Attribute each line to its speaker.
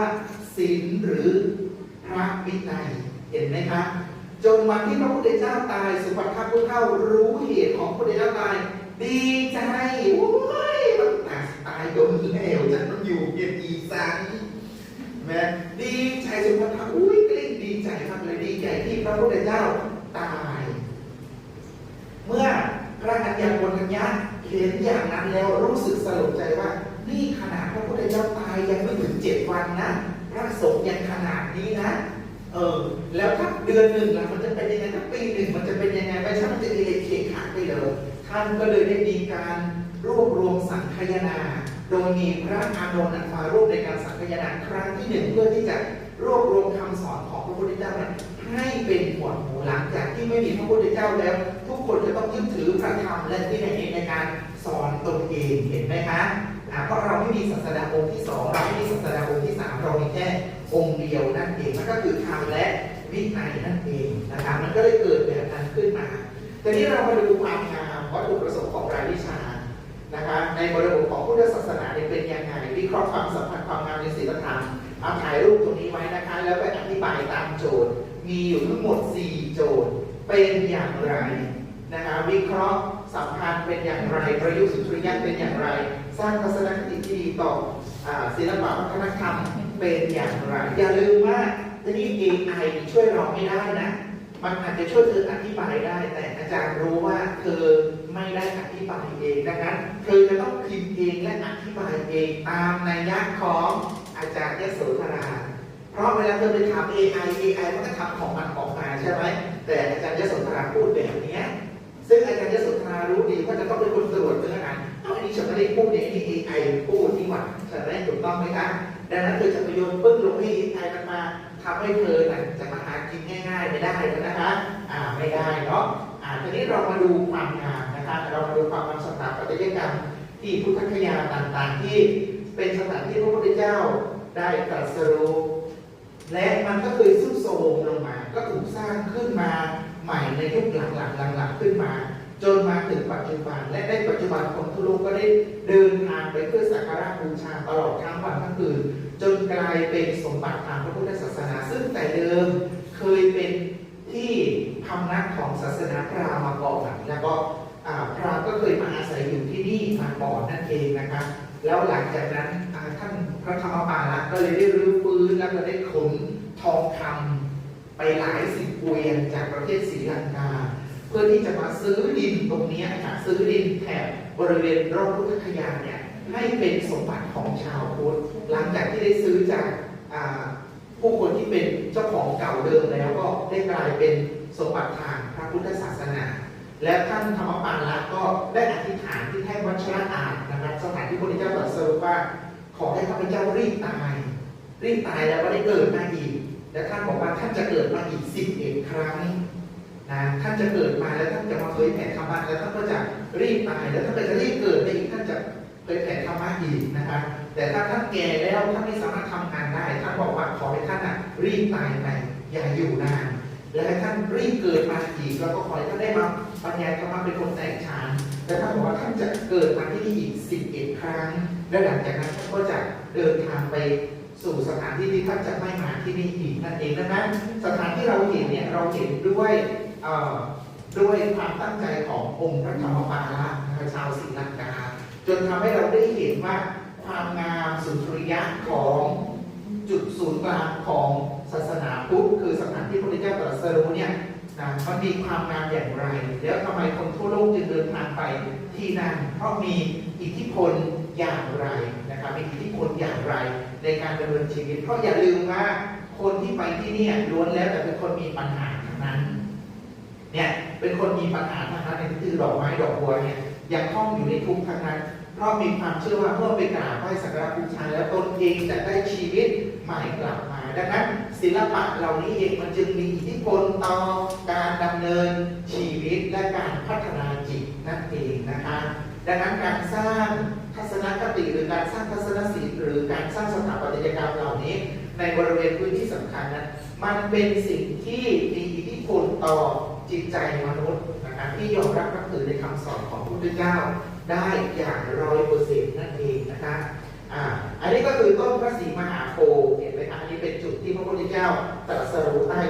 Speaker 1: ว่าศีลหรือพระวินัยเห็นไหมครับจนวันที่พระพุทธเจ้าตายสุภัททพุทธเจ้ารู้เหตุของพระพุทธเจ้าตาย ดีใจโอ้ยมันตายตายโดนแล้วจะต้องอยู่เย็นอีสันแม่ดีใจสุภัททอุ้ยกลิ้งดีใจมากเลยดีใจที่พระพุทธเจ้าตาย เมื่อพระกัญญาโกณัญญาเห็นอย่างนั้นแล้วรู้สึกสลดใจว่า นี่ขนาดพระพุทธเจ้าตายยังไม่ เจ็ดวันนะพระสงฆ์ยังขนาดนี้นะ เออ แล้วถ้าเดือนหนึ่งล่ะมันจะเป็นยังไงถ้าปีหนึ่งมันจะเป็นยังไงไม่ใช่มันจะอิเล็กเคขาไปเลยท่านก็เลยได้มีการรวบรวมสังคายนา โดยมีพระอานนท์มาร่วมในการสังคายนาครั้งที่หนึ่งเพื่อที่จะรวบรวมคำสอนของพระพุทธเจ้าเนี่ยให้เป็นหมวดหมู่หลังจากที่ไม่มีพระพุทธเจ้าแล้ว ทุกคนจะต้องยึดถือพระธรรมและวินัยในการสอนตนเองเห็นไหมคะอ่าเพราะเราไม่มีศาสดาองค์ที่สองเรา ก็คือธรรมและวินัยนั่นเองนะคะมันก็เลยเกิดแบบนั้นขึ้นมาทีนี้เรามาดูความงามวัตถุประสงค์ของรายวิชานะคะในบริบทของพุทธศาสนาเนี่ยเป็นยังไงวิเคราะห์ความสัมพันธ์ความงามในศีลธรรมเอาถ่ายรูปตรงนี้ไว้นะคะแล้วไปอธิบายตามโจทย์ มีอยู่ทั้งหมด 4 โจทย์ เป็นอย่างไรนะคะวิเคราะห์สัมพันธ์เป็นอย่างไร ประยุกต์สุนทรียะเป็นอย่างไร สร้างทัศนคติที่ดีต่อศิลปะวัฒนธรรมเป็นอย่างไร อย่าลืมว่า ทีนี้ AI ช่วยเราไม่ได้นะ มันอาจจะช่วยเธออธิบายได้ แต่อาจารย์รู้ว่าเธอไม่ได้อธิบายเอง ดังนั้น เธอจะต้องพิมพ์เองและอธิบายเองตามนัยยะของอาจารย์ยโสธรา เพราะเวลาเธอไปถาม AI AI มันก็ทำของมันออกมาใช่ไหม แต่อาจารย์ยโสธราพูดแบบนี้ซึ่งอาจารย์ยโสธรารู้ดีว่าจะต้องเป็นคนตรวจเนื้อหาเอาอันนี้ฉันไม่ได้พูดเนี่ยนี่ AI พูดนี่หว่าฉันได้ถูกต้องไหมคะดังนั้นเธอจะไปโยนปึ้งลงให้ AI มันมา ทำให้เธอน่ะจะมาหากินง่ายๆไม่ได้แล้วนะคะอ่าไม่ได้เนาะอ่าทีนี้เรามาดูความงามนะคะเรามาดูความงามสถาปัตยกรรมที่พุทธคยาต่างๆ ที่เป็นสถานที่พระพุทธเจ้าได้ตรัสรู้และมันก็เคยสุดโทรมลงมา ก็ถูกสร้างขึ้นมาใหม่ในยุคหลังๆหลังๆขึ้นมา จนมาถึงปัจจุบัน และในปัจจุบันคนทั่วโลกก็ได้เดินทางไปเพื่อสักการะบูชาตลอดทั้งวันทั้งคืนจนกลายเป็นสมบัติทางพระพุทธศาสนา ซึ่งแต่เดิมเคยเป็นที่พำนักของศาสนาพราหมณ์มาก่อนแล้วก็อ่าพราหมณ์ก็เคยมาอาศัยอยู่ที่นี่มาก่อ นนั่นเองนะคะแล้วหลังจากนั้นท่านพระธรรมปาละก็เลยได้รื้อฟื้นแล้วก็ได้ขนทองคำไปหลายสิบเกวียนจากประเทศศรีลังกา เพื่อที่จะมาซื้อดินตรงนี้ยค่ะซื้อดินแถบบริเวณรอบพุทธคยาเนี่ยให้เป็นสมบัติของชาวพุทธหลังจากที่ได้ซื้อจากผู้คนที่เป็นเจ้าของเก่าเดิมแล้วก็ได้กลายเป็นสมบัติทางพระพุทธศาสนา และท่านธรรมปานละก็ได้อธิษฐานที่แท่นวัชระอาจนะครับ สถานที่พระพุทธเจ้าตรัสรู้ว่า ขอให้ข้าพเจ้ารีบตาย รีบตายแล้วก็ได้เกิดมาอีก และท่านบอกว่าท่านจะเกิดมาอีกสิบเอ็ดครั้งนะท่านจะเกิดมาแล้วท่านจะมาเผยแผ่ธรรมะแล้วท่านก็จะรีบตายแล้วท่านก็จะรีบเกิดไปอีกท่านจะเผยแผ่ธรรมะอีกนะคะแต่ถ้าท่านแก่แล้วท่านไม่สามารถทำงานได้ท่านบอกว่าขอให้ท่านอะรีบตายไปอย่าอยู่นานและให้ท่านรีบเกิดมาอีกแล้วก็ขอให้ท่านได้มา บรรยาธรรมะเป็นคนแตกฉานและท่านบอกว่าท่านจะเกิดมาที่นี่อีกสิบเอ็ดครั้ง และหลังจากนั้นท่านก็จะเดินทางไปสู่สถานที่ที่ท่านจะไม่มาที่นี่อีกนั่นเองดังนั้นสถานที่เราเห็นเนี่ยเราเห็นด้วยด้วยความตั้งใจขององค์พระธรรมปาละนะคะชาวศรีลังกา จนทำให้เราได้เห็นว่าความงามสุนทรียะของจุดศูนย์กลางของศาสนาพุทธคือสถานที่พระพุทธเจ้าตรัสรู้เนี่ย นะมันมีความงามอย่างไร แล้วทำไมคนทั่วโลกจึงเดินทางไปที่นั่นเพราะมีอิทธิพลอย่างไรนะครับมีอิทธิพลอย่างไร ในการดำเนินชีวิต เพราะอย่าลืมว่าคนที่ไปที่นี่ล้วนแล้วแต่เป็นคนมีปัญหาทั้งนั้นเนี่ยเป็นคนมีปัญหาทางนั้นในคือดอกไม้ดอกบัวเนี่ยยังคล้องอยู่ในทุกข์ทั้งนั้น เพราะมีความเชื่อว่าเมื่อไปกราบไหว้สักการะบูชาแล้วตนเองจะได้ชีวิตใหม่กลับมา ดังนั้นศิลปะเหล่านี้เองมันจึงมีอิทธิพลต่อการดำเนินชีวิตและการพัฒนาจิตนั่นเองนะคะดังนั้นการสร้างทัศนคติหรือการสร้างทัศนศิลป์หรือการสร้างสถาปัตยกรรมเหล่านี้ ในบริเวณพื้นที่สำคัญนั้นมันเป็นสิ่งที่มีอิทธิพลต่อจิตใจมนุษย์นะครับที่ยอมรับนับถือในคำสอนของพระพุทธเจ้าได้อย่างร้อยเปอร์เซ็นต์นั่นเองนะคะอ่าอันนี้ก็คือต้นพระศรีมหาโพธิ์ เป็นจุดที่พระพุทธเจ้าตรัสรู้ใต้